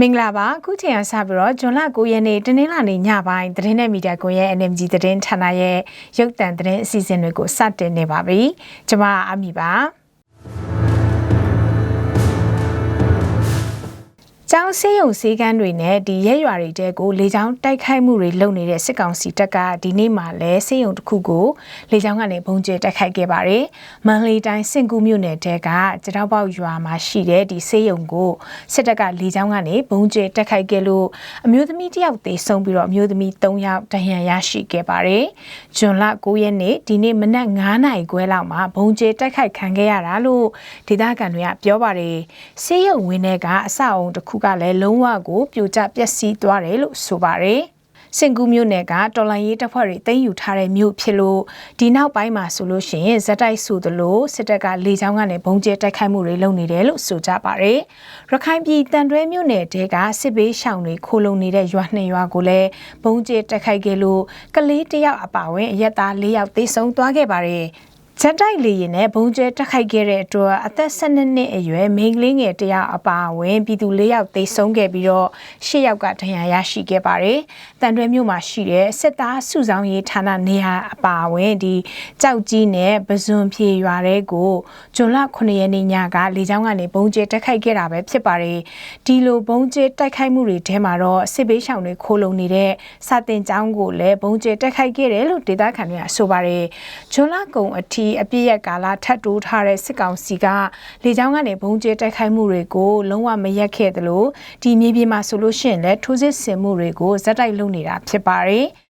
မင်္ဂလာပါအခုချိန်ကစပြီးတော့ဇွန်လ9ရက်နေ့တနင်္လာနေ့ညပိုင်းသတင်းနဲ့မီဒီယာကွန်ရဲ့ NMG သတင်းဌာနရဲ့ရုပ်သံသတင်းအစီအစဉ်တွေကိုစတင်နေပါပြီကျွန်မအမီပါ ကျောင်းဆေးရုံဆေးကန်းတွေနဲ့ဒီရဲရွာတွေတဲကိုလေကြောင်းတိုက်ခိုက်မှုတွေလုပ်နေတဲ့စစ်ကောင်စီတပ်ကဒီနေ့မှလည်းဆေးရုံတစ်ခုကိုလေကြောင်းကနေဘုံကျဲတိုက်ခိုက်ခဲ့ပါတယ်။မန္တလေးတိုင်းစင်ကူးမြို့နယ်တဲကကျတောက်ပေါက်ရွာမှာရှိတဲ့ဒီဆေးရုံကိုစစ်တပ်ကလေကြောင်းကနေဘုံကျဲတိုက်ခိုက်ခဲ့လို့အမျိုးသမီးတစ်ယောက်သေဆုံးပြီးတော့အမျိုးသမီး3ယောက်ဒဏ်ရာရရှိခဲ့ပါတယ်။ဇွန်လ9ရက်နေ့ဒီနေ့မနက်9နာရီခွဲလောက်မှာဘုံကျဲတိုက်ခိုက်ခံခဲ့ရတာလို့ဒေသခံတွေကပြောပါတယ်။ဆေးရုံဝင်းထဲကအဆောက်အုံတစ်ခုကလည်းလုံးဝကိုပြိုကျပျက်စီးသွားတယ်လို့ဆိုပါတယ်စင်ကူးမြို့နယ်ကတော်လန်ရေးတပ်ဖွဲ့တွေတင်ယူထားတဲ့မြို့ဖြစ်လို့ဒီနောက်ပိုင်းမှာဆိုလို့ရှိရင်ဇက်တိုက်ဆိုသလိုစစ်တပ်ကလေကြောင်းကနေဘုံကျဲတိုက်ခိုက်မှုတွေလုပ်နေတယ်လို့ဆိုကြပါတယ်။ရခိုင်ပြည်တန်တွဲမြို့နယ်တဲကစစ်ဘေးရှောင်တွေခိုလုံနေတဲ့ရွာနှစ်ရွာကိုလည်းဘုံကျဲတိုက်ခိုက်ခဲ့လို့ကလေးတယောက်အပါအဝင်အရက်သား၄ယောက်သေဆုံးသွားခဲ့ပါတယ်။ ဂျက်တိုက်လေရင်နဲ့ဘုံကျဲတက်ခိုက်ခဲ့တဲ့အတွက်အသက်12နှစ်အရွယ်မိန်းကလေးငယ်တယောက်အပါအဝင်ပြည်သူ၄ယောက်သေဆုံးခဲ့ပြီးတော့၈ယောက်ကဒဏ်ရာရရှိခဲ့ပါတယ်။တန်တွဲမြို့မှာရှိတဲ့စစ်သားစုဆောင်ရေးဌာနနေရာအပါအဝင်ဒီကြောက်ကြီးနဲ့ပဇွန်ဖြေရွာတွေကိုဇွန်လ9ရက်နေ့ညကလေကြောင်းကနေဘုံကျဲတက်ခိုက်ခဲ့တာပဲဖြစ်ပါတယ်။ဒီလိုဘုံကျဲတိုက်ခိုက်မှုတွေထဲမှာတော့စစ်ဘေးရှောင်တွေခိုးလုံနေတဲ့စာတင်ကျောင်းကိုလည်းဘုံကျဲတက်ခိုက်ခဲ့တယ်လို့ဒေသခံတွေကဆိုပါတယ်။ဇွန်လကုံအထိအပြည့်ရက်ကာလထပ်တိုးထားတဲ့စစ်ကောင်စီကလေကြောင်းကနေဘုံကျဲတိုက်ခိုက်မှုတွေကိုလုံးဝမရက်ခဲ့သလိုဒီမြေပြင်မှာဆိုလို့ရှိရင်လည်းထိုးစစ်ဆင်မှုတွေကိုဇက်တိုက်လုပ်နေတာဖြစ်ပါတယ်။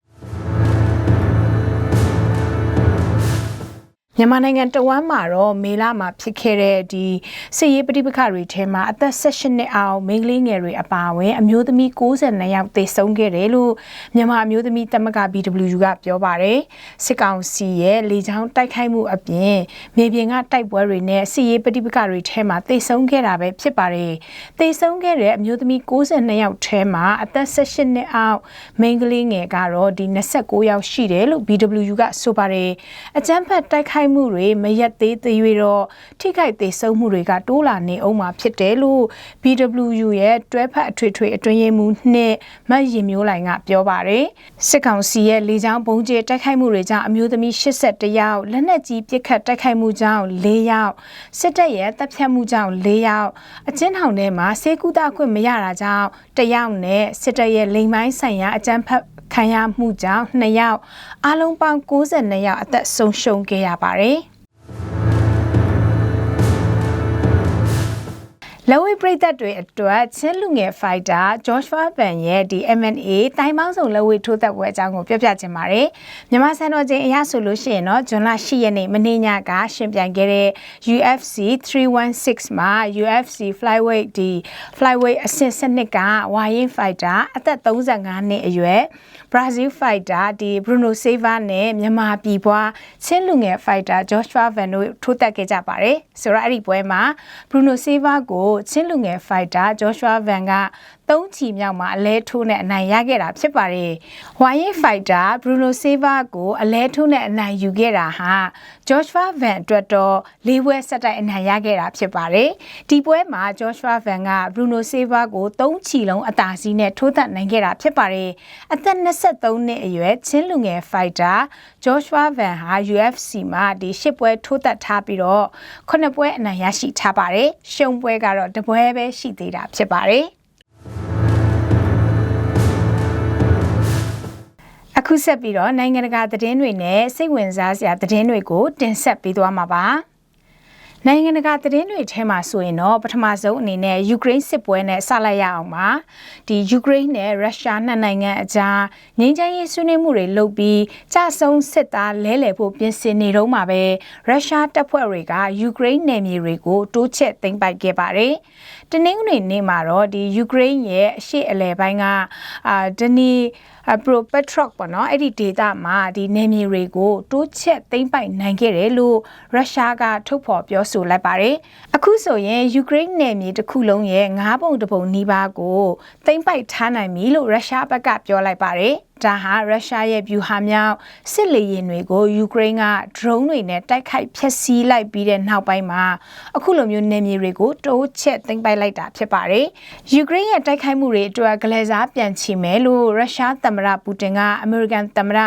မြန်မာနိုင်ငံတဝမ်းမှာတော့မေလမှာဖြစ်ခဲ့တဲ့ဒီစစ်ရေးပဋိပက္ခတွေထဲမှာအသက်16နှစ်အောင်မိန်းကလေးငယ်တွေအပါအဝင်အမျိုးသမီး62ယောက်သေဆုံးခဲ့တယ်လို့မြန်မာအမျိုးသမီးတမက BWU ကပြောပါတယ်စစ်ကောင်စီရဲ့လေကြောင်းတိုက်ခိုက်မှုအပြင်မြေပြင်ကတိုက်ပွဲတွေနဲ့စစ်ရေးပဋိပက္ခတွေထဲမှာသေဆုံးခဲ့တာပဲဖြစ်ပါတယ်သေဆုံးခဲ့တဲ့အမျိုးသမီး62ယောက်ထဲမှာအသက်16နှစ်အောင်မိန်းကလေးငယ်ကတော့ဒီ29ယောက်ရှိတယ်လို့ BWU ကဆိုပါတယ်အကြမ်းဖက်တိုက်ခိုက်ခိုက်မှုတွေမရက်သေးသေး၍တော့ထိခိုက်သေးဆုံးမှုတွေကတိုးလာနေအောင်မှာဖြစ်တယ်လို့ BWU ရဲ့တွဲဖက်အထွေထွေအတွင်းရေးမှူးနှစ်မတ်ရင်မျိုးလိုင်ကပြောပါတယ်စစ်ကောင်စီရဲ့လေကြောင်းဘုံကျဲတိုက်ခိုက်မှုတွေကြောင့်အမျိုးသမီး81ယောက်လက်နက်ကြီးပစ်ခတ်တိုက်ခိုက်မှုကြောင့်4ယောက်စစ်တပ်ရဲ့တပ်ဖြတ်မှုကြောင့်4ယောက်အချင်းထောင်ထဲမှာစေကူတာခွင့်မရတာကြောင့်တယောက်နဲ့စစ်တပ်ရဲ့လိမ်မိုင်းဆိုင်ရာအကြမ်းဖက်ခံရမှုကြောင့်2ယောက်အလုံးပေါင်း62ယောက်အသက်ဆုံးရှုံးခဲ့ရပါတယ်။ sorry. လဝိပရိသတ်တွေအတွက်ချင်းလူငယ်ဖိုက်တာဂျော့ရှ်ဝါဘန်ရဲ့ဒီ M&A တိုင်းပေါင်းစုံလဝိထိုးသက်ပွဲအကြောင်းကိုပြောပြချင်ပါတယ်။မြန်မာစံတော်ချိန်အရဆိုလို့ရှိရင်တော့ဇွန်လ10ရက်နေ့မနေ့ညကရှင်ပြိုင်ခဲ့တဲ့ UFC 316မှာ UFC Flyweight ဒီ Flyweight အဆင့်7ကဝါရင်ဖိုက်တာအသက်35နှစ်အရွယ် Brazil fighter ဒီ Bruno Silva နဲ့မြန်မာပြည်ပွားချင်းလူငယ် fighter Joshua Van တို့ထိုးတက်ခဲ့ကြပါတယ်ဆိုတော့အဲ့ဒီပွဲမှာ Bruno Silva ကိုချင်းလူငယ် fighter Joshua Van ကသုံးချီမြောက်မှာအလဲထိုးနဲ့အနိုင်ရခဲ့တာဖြစ်ပါတယ်။ဝိုင်းရင်ဖိုက်တာဘရူနိုဆေးဗာကိုအလဲထိုးနဲ့အနိုင်ယူခဲ့တာဟာဂျော့ရှ်ဝါဗန်အတွက်တော့လေးပွဲဆက်တိုက်အနိုင်ရခဲ့တာဖြစ်ပါတယ်။ဒီပွဲမှာဂျော့ရှ်ဝါဗန်ကဘရူနိုဆေးဗာကိုသုံးချီလုံးအသာစီးနဲ့ထိုးသက်နိုင်ခဲ့တာဖြစ်ပါတယ်။အသက်23နှစ်အရွယ်ချင်းလူငယ်ဖိုက်တာဂျော့ရှ်ဝါဗန်ဟာ UFC မှာဒီ၈ပွဲထိုးသက်ထားပြီးတော့9ပွဲအနိုင်ရရှိထားပါတယ်။ရှုံးပွဲကတော့တပွဲပဲရှိသေးတာဖြစ်ပါတယ်။ အခုဆက်ပြီးတော့နိုင်ငံတကာသတင်းတွေနဲ့စိတ်ဝင်စားစရာသတင်းတွေကိုတင်ဆက်ပေးသွားမှာပါနိုင်ငံတကာသတင်းတွေထဲမှာဆိုရင်တော့ပထမဆုံးအနေနဲ့ယူကရိန်းစစ်ပွဲနဲ့ဆက်လက်ရအောင်ပါဒီယူကရိန်းနဲ့ရုရှားနှစ်နိုင်ငံအကြားငြိမ်းချမ်းရေးဆွေးနွေးမှုတွေလုပ်ပြီးကြဆုံစစ်သားလဲလှယ်ဖို့ပြင်ဆင်နေတော့မှာပဲရုရှားတပ်ဖွဲ့တွေကယူကရိန်းနယ်မြေတွေကိုတိုးချဲ့သိမ်းပိုက်ခဲ့ပါတယ်တနင်္ဂနွေနေ့မှာတော့ဒီယူကရိန်းရဲ့အရှေ့အလယ်ပိုင်းကအာဒနီပရိုပက်ထရော့ပေါ့နော်အဲ့ဒီဒေတာမှာဒီနေမြေတွေကိုတိုးချက်သိမ်းပိုက်နိုင်ခဲ့တယ်လို့ရုရှားကထုတ်ဖော်ပြောဆိုလိုက်ပါတယ်အခုဆိုရင်ယူကရိန်းနယ်မြေတစ်ခုလုံးရဲ့၅ပုံတစ်ပုံနီးပါးကိုသိမ်းပိုက်ထားနိုင်ပြီလို့ရုရှားဘက်ကပြောလိုက်ပါတယ်ဒါဟာရုရှားရဲ့ဗျူဟာမြောက်စစ်လေယာဉ်တွေကိုယူကရိန်းက drone တွေနဲ့တိုက်ခိုက်ဖျက်ဆီးလိုက်ပြီးတဲ့နောက်ပိုင်းမှာအခုလိုမျိုးနေမြေတွေကိုတိုးချက်သိမ်းပိုက်လိုက်တာဖြစ်ပါတယ်။ယူကရိန်းရဲ့တိုက်ခိုက်မှုတွေအတွက်ကလေးစားပြန်ချီမယ်လို့ရုရှားသမ္မတပူတင်ကအမေရိကန်သမ္မတ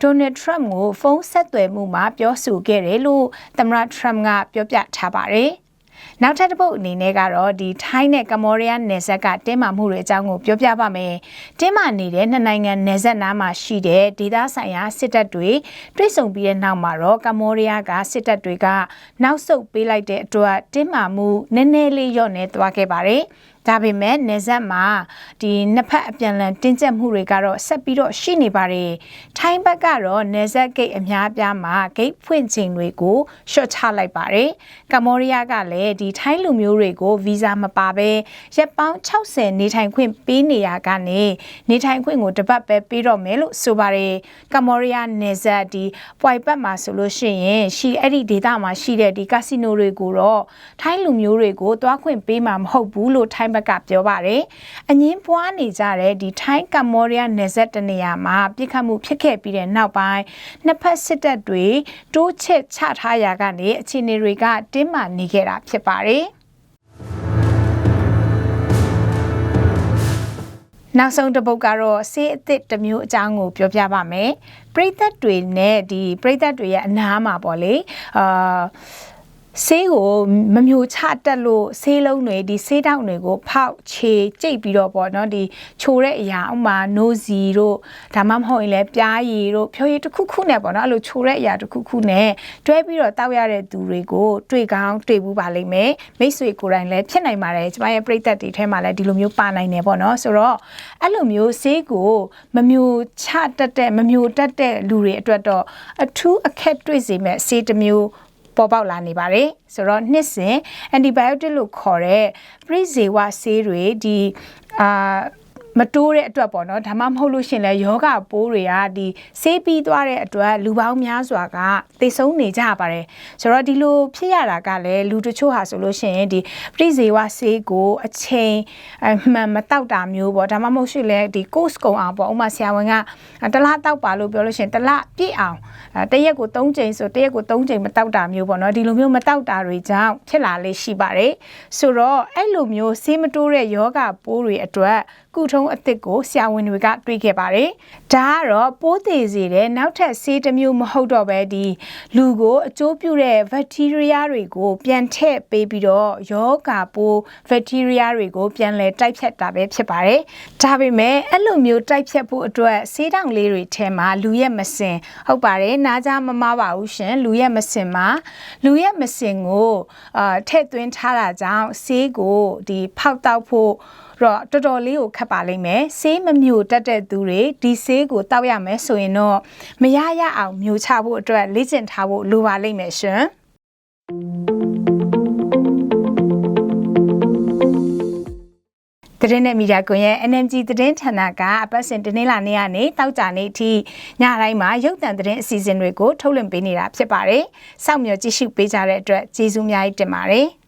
ဒေါ်နယ်ထရမ့်ကိုဖုန်းဆက်သွယ်မှုမှာပြောဆိုခဲ့တယ်လို့သမ္မတထရမ့်ကပြောပြထားပါတယ်။နောက်ထပ်တစ်ပုတ်အနေနဲ့ကတော့ဒီထိုင်းနဲ့ကမ္ဘောဒီးယားနယ်စပ်ကတင်းမာမှုတွေအကြောင်းကိုပြောပြပါမယ်။တင်းမာနေတဲ့နှစ်နိုင်ငံနယ်စပ်နားမှာရှိတဲ့ဒေသဆိုင်ရာစစ်တပ်တွေတွိတ်ဆုံပြီးတဲ့နောက်မှာတော့ကမ္ဘောဒီးယားကစစ်တပ်တွေကနောက်ဆုတ်ပေးလိုက်တဲ့အတွက်တင်းမာမှုနည်းနည်းလေးလျော့နေသွားခဲ့ပါတယ်။ ဒါပေမဲ့နေဆက်မှာဒီနှစ်ဖက်အပြန်လန်တင်းကျပ်မှုတွေကတော့ဆက်ပြီးတော့ရှိနေပါတယ်။ထိုင်းဘက်ကတော့နေဆက်ဂိတ်အများပြားမှာဂိတ်ဖွင့်ချိန်တွေကိုရှော့ချလိုက်ပါတယ်။ကမ္ဘောဒီးယားကလည်းဒီထိုင်းလူမျိုးတွေကိုဗီဇာမပါဘဲရက်ပေါင်း60နေထိုင်ခွင့်ပေးနေရကနေနေထိုင်ခွင့်ကိုတပတ်ပဲပေးတော့မယ်လို့ဆိုပါတယ်။ကမ္ဘောဒီးယားနေဆက်ဒီပွိုင်ပတ်မှာဆိုလို့ရှိရင်ရှိအဲ့ဒီဒေသမှာရှိတဲ့ဒီကာစီနိုတွေကိုတော့ထိုင်းလူမျိုးတွေကိုတွားခွင့်ပေးမှာမဟုတ်ဘူးလို့ထိုင်းဘက်ကပြောပါတယ်။အငင်းပွားနေကြတဲ့ဒီထိုင်းကမ္ဘောဒီးယားနယ်စပ်တနေရာမှာပြစ်ခတ်မှုဖြစ်ခဲ့ပြီးတဲ့နောက်ပိုင်းနှစ်ဖက်စစ်တပ်တွေတိုးချစ်ချထားရာကနေအခြေအနေတွေကတင်းမာနေခဲ့တာဖြစ်ပါတယ်။နောက်ဆုံးတစ်ပုတ်ကတော့ဆေးအသစ်တစ်မျိုးအကြောင်းကိုပြောပြပါမယ်။ပရိသတ်တွေနဲ့ဒီပရိသတ်တွေရဲ့အနားမှာပေါ့လေ။အာ ဆေးကိုမမျိုးချတက်လို့ဆေးလုံးတွေဒီဆေးတောက်တွေကိုဖောက်ခြေကြိတ်ပြီးတော့ပေါ့နော်ဒီချိုတဲ့အရာဥမာနိုးစီတို့ဒါမှမဟုတ်ရင်လည်းပြားရည်တို့ဖြိုးရည်တစ်ခုခုနဲ့ပေါ့နော်အဲ့လိုချိုတဲ့အရာတစ်ခုခုနဲ့တွဲပြီးတော့တောက်ရတဲ့သူတွေကိုတွေ့ကောင်းတွေ့ဘူးပါလိမ့်မယ်မိတ်ဆွေကိုယ်တိုင်လည်းဖြစ်နိုင်ပါတယ်ကျမရဲ့ပြိသက်တွေထဲမှာလည်းဒီလိုမျိုးပါနိုင်တယ်ပေါ့နော်ဆိုတော့အဲ့လိုမျိုးဆေးကိုမမျိုးချတက်တဲ့မမျိုးတက်တဲ့လူတွေအတွက်တော့အထူးအခက်တွေ့စေမဲ့ဆေးတစ်မျိုး ပေါ်ပေါက်လာနေပါတယ်ဆိုတော့နှစ်စဉ် antibiotic လို့ခေါ်တဲ့ပရိဇေဝဆေးတွေဒီအာ မတိုးတဲ့အတွက်ပေါ့နော်ဒါမှမဟုတ်လို့ရှင်လဲယောဂပိုးတွေကဒီဆေးပြီးသွားတဲ့အတွက်လူပေါင်းများစွာကသိဆုံးနေကြပါတယ်ဆိုတော့ဒီလိုဖြစ်ရတာကလည်းလူတချို့ဟာဆိုလို့ရှိရင်ဒီပရိဇေဝဆေးကိုအချိန်မှန်မတောက်တာမျိုးပေါ့ဒါမှမဟုတ်ရှင်လဲဒီ course ကုံအောင်ပေါ့ဥမာဆရာဝန်ကတလားတောက်ပါလို့ပြောလို့ရှင်တလားပြည့်အောင်တရက်ကို3ချိန်ဆိုတရက်ကို3ချိန်မတောက်တာမျိုးပေါ့နော်ဒီလိုမျိုးမတောက်တာတွေကြောင့်ဖြစ်လာလေးရှိပါတယ်ဆိုတော့အဲ့လိုမျိုးဆေးမတိုးတဲ့ယောဂပိုးတွေအတွက် ကုထုံးအသစ်ကိုဆရာဝန်တွေကတွေးခဲ့ပါတယ်။ဒါကတော့ပိုးသေးစေတဲ့နောက်ထပ်ဆေးတစ်မျိုးမဟုတ်တော့ပဲဒီလူကိုအကျိုးပြုတဲ့ဘက်တီးရီးယားတွေကို ပြန်ထည့်ပေးပြီးတော့ယောဂပိုးဘက်တီးရီးယားတွေကိုပြန်လဲတိုက်ဖြတ်တာပဲဖြစ်ပါတယ်။ဒါပေမဲ့အဲ့လိုမျိုးတိုက်ဖြတ်ဖို့အတွက်ဆေးတောင်လေးတွေထဲမှာလူရဲ့မစင်ဟုတ်ပါတယ်နားကြမမပါဘူးရှင်လူရဲ့မစင်မှာလူရဲ့မစင်ကိုအာထည့်သွင်းထားတာကြောင့်ဆေးကိုဒီဖောက်တောက်ဖို့ တော့တော်တော်လေးကိုခက်ပါလိမ့်မယ်ဆေးမမျိုးတက်တဲ့သူတွေဒီဆေးကိုတောက်ရမယ်ဆိုရင်တော့မရရအောင်မျိုးချဖို့အတွက်လေ့ကျင့်ထားဖို့လိုပါလိမ့်မယ်ရှင်သတင်းနဲ့မီဒီယာကွန်ရဲ့ NMG သတင်းဌာနကအပတ်စဉ်တင်းလာနေ့ကနေတောက်ကြနေ့အထိညတိုင်းမှာရုပ်သံသတင်းအစီအစဉ်တွေကိုထုတ်လွှင့်ပေးနေတာဖြစ်ပါတယ်။စောင့်မျှော်ကြည့်ရှုပေးကြတဲ့အတွက်ကျေးဇူးအများကြီးတင်ပါတယ်။